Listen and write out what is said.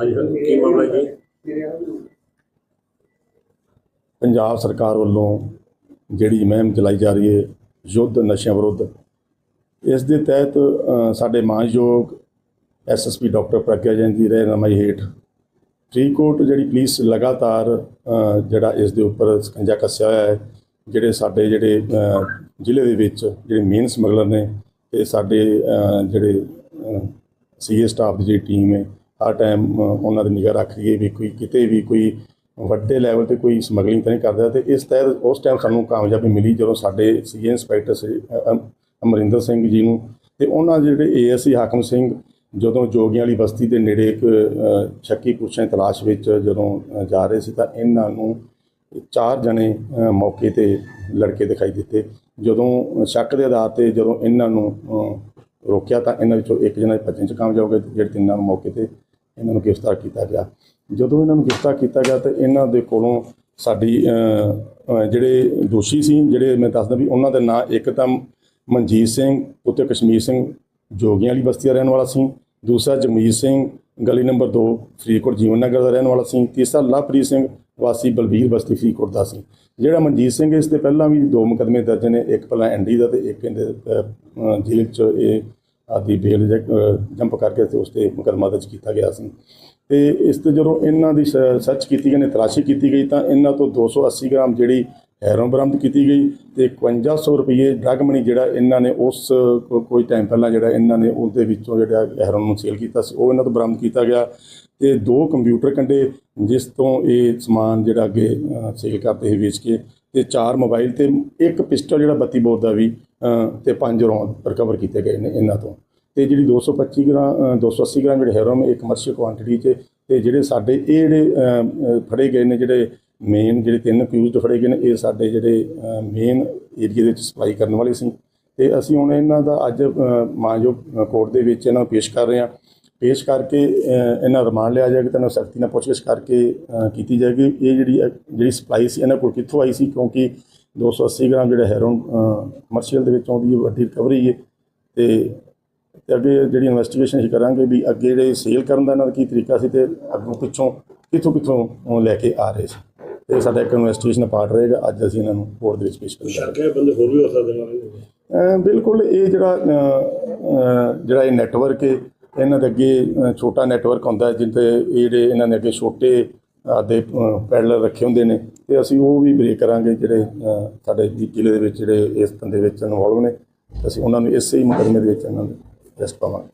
ਹਾਂਜੀ ਸਰ ਕੀ ਮਾਮਲਾ ਜੀ? ਪੰਜਾਬ ਸਰਕਾਰ ਵੱਲੋਂ ਜਿਹੜੀ ਮੁਹਿੰਮ ਚਲਾਈ ਜਾ ਰਹੀ ਹੈ ਯੁੱਧ ਨਸ਼ਿਆਂ ਵਿਰੁੱਧ ਇਸ ਦੇ ਤਹਿਤ ਸਾਡੇ ਮਾਨਯੋਗ ਐਸਐਸਪੀ ਡਾਕਟਰ ਪ੍ਰਗਿਆ ਜੈਨ ਦੀ ਰਹਿਨਮਾਈ ਹੇਠ ਫਰੀਦਕੋਟ ਜਿਹੜੀ ਪੁਲਿਸ ਲਗਾਤਾਰ ਜਿਹੜਾ ਇਸ ਦੇ ਉੱਪਰ ਸਕੰਜਾ ਕੱਸਿਆ ਹੋਇਆ ਹੈ ਜਿਹੜੇ ਸਾਡੇ ਜਿਹੜੇ ਜ਼ਿਲ੍ਹੇ ਦੇ ਵਿੱਚ ਜਿਹੜੇ ਮੇਨ ਸਮਗਲਰ ਨੇ ਤੇ ਸਾਡੇ ਅ, ਜਿਹੜੇ ਸੀਏ ਸਟਾਫ ਦੀ ਜਿਹੜੀ ਟੀਮ ਹੈ ਹਰ ਟਾਈਮ ਉਹਨਾਂ ਦੀ ਨਿਗਰਾਹ ਰੱਖ ਰਹੀ ਵੀ ਕੋਈ ਕਿਤੇ ਵੀ ਕੋਈ ਵੱਡੇ ਲੈਵਲ ਤੇ ਕੋਈ ਸਮਗਲਿੰਗ ਤਾਂ ਨਹੀਂ ਕਰਦਾ ਤੇ ਇਸ ਤਹਿਤ ਉਸ ਟਾਈਮ ਸਾਨੂੰ ਕਾਮਯਾਬੀ ਮਿਲੀ ਜਦੋਂ ਸਾਡੇ CA inspector C Amarinder Singh ji ਨੂੰ ਤੇ ਉਹਨਾਂ ਦੇ ਜਿਹੜੇ ਏਐਸਸੀ ਹਾਕਮ ਸਿੰਘ ਜਦੋਂ ਜੋਗੀਆਂ ਵਾਲੀ ਬਸਤੀ ਦੇ ਨੇੜੇ ਇੱਕ ਸ਼ੱਕੀ ਪੁਰਸ਼ਾਂ ਦੀ ਤਲਾਸ਼ ਵਿੱਚ ਜਦੋਂ ਜਾ ਰਹੇ ਸੀ ਤਾਂ ਇਹਨਾਂ ਨੂੰ ਚਾਰ ਜਣੇ ਮੌਕੇ ਤੇ ਲੜਕੇ ਦਿਖਾਈ ਦਿੱਤੇ। ਜਦੋਂ ਸ਼ੱਕ ਦੇ ਆਧਾਰ ਤੇ ਜਦੋਂ ਇਹਨਾਂ ਨੂੰ ਰੋਕਿਆ ਤਾਂ ਇਹਨਾਂ ਵਿੱਚੋਂ ਇੱਕ ਜਣਾ ਭੱਜਣ ਚ ਕਾਮਯਾਬ ਹੋ ਗਿਆ, ਜਿਹੜੇ ਤਿੰਨਾਂ ਨੂੰ ਮੌਕੇ ਤੇ ਇਹਨਾਂ ਨੂੰ ਗ੍ਰਿਫਤਾਰ ਕੀਤਾ ਗਿਆ। ਜਦੋਂ ਇਹਨਾਂ ਨੂੰ ਗ੍ਰਿਫਤਾਰ ਕੀਤਾ ਗਿਆ ਤੇ ਇਹਨਾਂ ਦੇ ਕੋਲੋਂ ਸਾਡੀ ਜਿਹੜੇ ਦੋਸ਼ੀ ਸੀ, ਜਿਹੜੇ ਮੈਂ ਦੱਸਦਾ ਵੀ ਉਹਨਾਂ ਦੇ ਨਾਂ ਇੱਕ ਤਾਂ ਮਨਜੀਤ ਸਿੰਘ ਪੁੱਤਰ ਕਸ਼ਮੀਰ ਸਿੰਘ ਜੋਗੀਆਂ ਵਾਲੀ ਬਸਤੀ ਦਾ ਰਹਿਣ ਵਾਲਾ ਸੀ, ਦੂਸਰਾ ਜਗਮੀਤ ਸਿੰਘ, ਗਲੀ ਨੰਬਰ 2 ਫਰੀਦਕੋਟ ਜੀਵਨ ਨਗਰ ਦਾ ਰਹਿਣ ਵਾਲਾ ਸੀ, ਤੀਸਰਾ ਲਵਪ੍ਰੀਤ ਸਿੰਘ, ਵਾਸੀ ਬਲਬੀਰ ਬਸਤੀ ਫਰੀਦਕੋਟ ਦਾ ਸੀ। ਜਿਹੜਾ ਮਨਜੀਤ ਸਿੰਘ ਇਸ ਦੇ ਪਹਿਲਾਂ ਵੀ ਦੋ ਮੁਕਦਮੇ ਦਰਜ ਨੇ, ਇੱਕ ਪਹਿਲਾਂ ਐਨਡੀ ਦਾ ਤੇ ਇੱਕ ਇਹਦੇ ਜੇਲ੍ਹ 'ਚ ਇਹ ਆਦੀ ਬੇਲ ਜੰਪ ਕਰਕੇ ਤੇ ਉਸ ਤੇ ਮੁਕੱਦਮਾ ਦਰਜ ਕੀਤਾ ਗਿਆ ਸੀ। ਤੇ ਇਸ ਤੇ ਜਦੋਂ ਇਹਨਾਂ ਦੀ ਸ- ਸਰਚ ਕੀਤੀ ਗਈ ਨੇ ਤਲਾਸ਼ੀ ਕੀਤੀ ਗਈ, ਤਾਂ ਇਹਨਾਂ ਤੋਂ 280 ਗ੍ਰਾਮ ਜਿਹੜੀ ਹੈਰੋਨ ਬਰਾਮਦ ਕੀਤੀ ਗਈ ਤੇ 5100 ਰੁਪਏ ਡਰਗ ਮਨੀ ਜਿਹੜਾ ਇਹਨਾਂ ਨੇ ਉਸ, ਕੋ- ਕੋਈ ਟਾਈਮ ਪਹਿਲਾਂ ਜਿਹੜਾ ਇਹਨਾਂ ਨੇ ਉਹਦੇ ਵਿੱਚੋਂ ਜਿਹੜਾ ਹੈਰੋਨ ਨੂੰ ਸੇਲ ਕੀਤਾ ਸੀ, ਉਹ ਇਹਨਾਂ ਤੋਂ ਬਰਾਮਦ ਕੀਤਾ ਗਿਆ। ਤੇ ਦੋ ਕੰਪਿਊਟਰ ਕੰਡੇ ਜਿਸ ਤੋਂ ਇਹ ਸਮਾਨ ਜਿਹੜਾ ਅੱਗੇ ਸੇਲ ਕਰਦੇ ਸੀ ਵੇਚ ਕੇ ਤੇ ਚਾਰ ਮੋਬਾਈਲ ਤੇ ਇੱਕ ਪਿਸਟਲ ਜਿਹੜਾ 32 ਬੋਰ ਦਾ ਵੀ ਤੇ ਪੰਜ ਰੌਂਦ ਰਿਕਵਰ ਕੀਤੇ ਗਏ ਨੇ ਇਹਨਾਂ ਤੋਂ। ਤੇ ਜਿਹੜੀ 225 ਗ੍ਰਾਮ ਅ, 280 ਗ੍ਰਾਮ ਜਿਹੜੇ ਹੈਰੋਨ ਇਹ ਕਮਰਸ਼ੀਅਲ ਕੁਆਂਟੀਟੀ 'ਚ ਤੇ ਜਿਹੜੇ ਸਾਡੇ ਇਹ ਜਿਹੜੇ ਫੜੇ ਗਏ ਨੇ ਜਿਹੜੇ ਮੇਨ ਜਿਹੜੇ ਤਿੰਨ ਅਕਿਊਜ਼ਡ ਫੜੇ ਗਏ ਨੇ ਇਹ ਸਾਡੇ ਜਿਹੜੇ ਮੇਨ ਏਰੀਆ ਦੇ ਵਿੱਚ ਸਪਲਾਈ ਕਰਨ ਵਾਲੇ ਸੀ। ਤੇ ਅਸੀਂ ਹੁਣ ਇਹਨਾਂ ਦਾ ਅੱਜ ਅ, ਮਾਨਯੋਗ ਕੋਰਟ ਦੇ ਵਿੱਚ ਇਹਨਾਂ ਨੂੰ ਪੇਸ਼ ਕਰ ਰਹੇ ਹਾਂ। ਪੇਸ਼ ਕਰਕੇ ਇਹਨਾਂ ਰਿਮਾਂਡ ਲਿਆ ਜਾਏਗਾ ਤੇ ਇਹਨਾਂ ਸਖਤੀ ਨਾਲ ਪੁੱਛਗਿੱਛ ਕਰਕੇ ਕੀਤੀ ਜਾਏਗੀ। ਇਹ ਜਿਹੜੀ ਜਿਹੜੀ ਸਪਲਾਈ ਸੀ ਇਹਨਾਂ ਕੋਲ ਕਿੱਥੋਂ ਆਈ ਸੀ? ਕਿਉਂਕਿ 280 ਗ੍ਰਾਮ ਜਿਹੜਾ ਹੈਰੋਨ ਕਮਰਸ਼ੀਅਲ ਦੇ ਵਿੱਚ ਆਉਂਦੀ ਹੈ ਵੱਡੀ ਰਿਕਵਰੀ ਹੈ ਤੇ ਤੇ ਅੱਗੇ ਜਿਹੜੀ ਇਨਵੈਸਟੀਗੇਸ਼ਨ ਅਸੀਂ ਕਰਾਂਗੇ ਵੀ ਅੱਗੇ ਜਿਹੜੇ ਸੇਲ ਕਰਨ ਦਾ ਇਹਨਾਂ ਦਾ ਕੀ ਤਰੀਕਾ ਸੀ ਤੇ ਅੱਗੋਂ ਪਿੱਛੋਂ ਕਿੱਥੋਂ ਕਿੱਥੋਂ ਉਹ ਲੈ ਕੇ ਆ ਰਹੇ ਸੀ। ਤੇ ਸਾਡਾ ਇੱਕ ਇਨਵੈਸਟੀਗੇਸ਼ਨ ਪਾਰਟ ਰਹੇਗਾ ਅੱਜ ਅਸੀਂ ਇਹਨਾਂ ਨੂੰ ਕੋਰਟ ਦੇ ਵਿੱਚ ਪੇਸ਼ ਕਰਾਂਗੇ। ਸ਼ੱਕ ਹੈ ਬੰਦੇ ਹੋਰ ਵੀ ਹੋ ਸਕਦੇ ਨੇ? ਬਿਲਕੁਲ ਇਹ ਜਿਹੜਾ ਜਿਹੜਾ ਇਹ ਨੈਟਵਰਕ ਹੈ ਇਹਨਾਂ ਦੇ ਅੱਗੇ ਛੋਟਾ ਨੈਟਵਰਕ ਹੁੰਦਾ ਇਹ ਜਿਹੜੇ ਇਹਨਾਂ ਨੇ ਅੱਗੇ ਛੋਟੇ ਆਦੇ ਪੈਡਲ ਰੱਖੇ ਹੁੰਦੇ ਨੇ ਤੇ ਅਸੀਂ ਉਹ ਵੀ ਬ੍ਰੇਕ ਕਰਾਂਗੇ ਜਿਹੜੇ ਸਾਡੇ ਜ਼ਿਲ੍ਹੇ ਦੇ ਵਿੱਚ ਜਿਹੜੇ ਇਸ ਧੰਦੇ ਵਿੱਚ ਇਨਵੋਲਵ ਨੇ, ਅਸੀਂ ਉਹਨਾਂ ਨੂੰ ਇਸੇ ਹੀ ਮੁਕੱਦਮੇ ਦੇ ਵਿੱਚ ਉਹਨਾਂ ਨੂੰ ਅਰੈਸਟ ਪਾਵਾਂਗੇ।